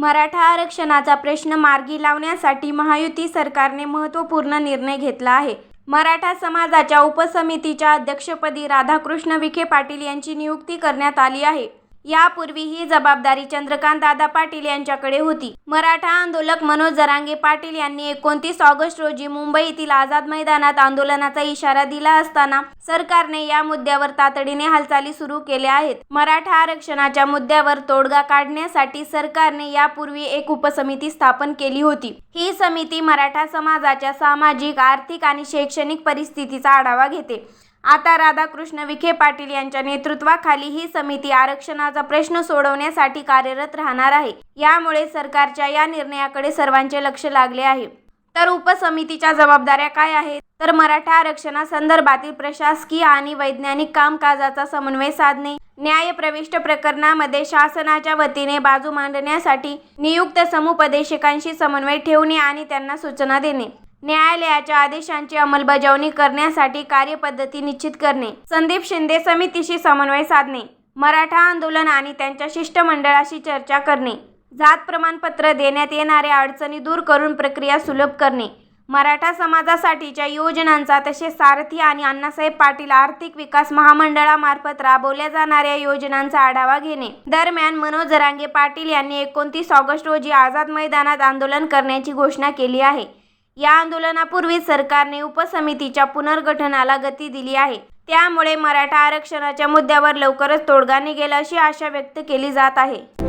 मराठा आरक्षणाचा प्रश्न मार्गी लावण्यासाठी महायुती सरकारने महत्त्वपूर्ण निर्णय घेतला आहे. मराठा समाजाच्या उपसमितीच्या अध्यक्षपदी राधाकृष्ण विखे पाटील यांची नियुक्ती करण्यात आली आहे. यापूर्वी ही जबाबदारी चंद्रकांत दादा पाटील यांच्याकडे होती. मराठा आंदोलक मनोज जरांगे पाटील यांनी एकोणतीस ऑगस्ट रोजी मुंबईतील आझाद मैदानात आंदोलनाचा इशारा दिला असताना सरकारने या मुद्द्यावर तातडीने हालचाली सुरू केल्या आहेत. मराठा आरक्षणाच्या मुद्द्यावर तोडगा काढण्यासाठी सरकारने यापूर्वी एक उपसमिती स्थापन केली होती. ही समिती मराठा समाजाच्या सामाजिक आर्थिक आणि शैक्षणिक परिस्थितीचा आढावा घेते. आता राधाकृष्ण विखे पाटील यांच्या नेतृत्वाखाली ही समिती आरक्षणाचा प्रश्न सोडवण्यासाठी कार्यरत राहणार आहे. यामुळे सरकारच्या या निर्णयाकडे सर्वांचे लक्ष लागले आहे. तर उपसमितीच्या जबाबदाऱ्या काय आहेत? तर मराठा आरक्षणासंदर्भातील प्रशासकीय आणि वैज्ञानिक कामकाजाचा समन्वय साधणे न्यायप्रविष्ट प्रकरणामध्ये शासनाच्या वतीने बाजू मांडण्यासाठी नियुक्त समुपदेशकांशी समन्वय ठेवणे आणि त्यांना सूचना देणे. न्यायालयाच्या आदेशांची अंमलबजावणी करण्यासाठी कार्यपद्धती निश्चित करणे संदीप शिंदे समितीशी समन्वय साधणे मराठा आंदोलन आणि त्यांच्या शिष्टमंडळाशी चर्चा करणे जात प्रमाणपत्र देण्यात येणाऱ्या अडचणी दूर करून प्रक्रिया सुलभ करणे मराठा समाजासाठीच्या योजनांचा तसेच सारथी आणि अण्णासाहेब पाटील आर्थिक विकास महामंडळामार्फत राबवल्या जाणाऱ्या योजनांचा आढावा घेणे. दरम्यान मनोज जरांगे पाटील यांनी एकोणतीस ऑगस्ट रोजी आझाद मैदानात आंदोलन करण्याची घोषणा केली आहे. या आंदोलनापूर्वी सरकारने उपसमितीच्या पुनर्गठनाला गती दिली आहे. त्यामुळे मराठा आरक्षणाच्या मुद्द्यावर लवकरच तोडगा निघेल अशी आशा व्यक्त केली जात आहे.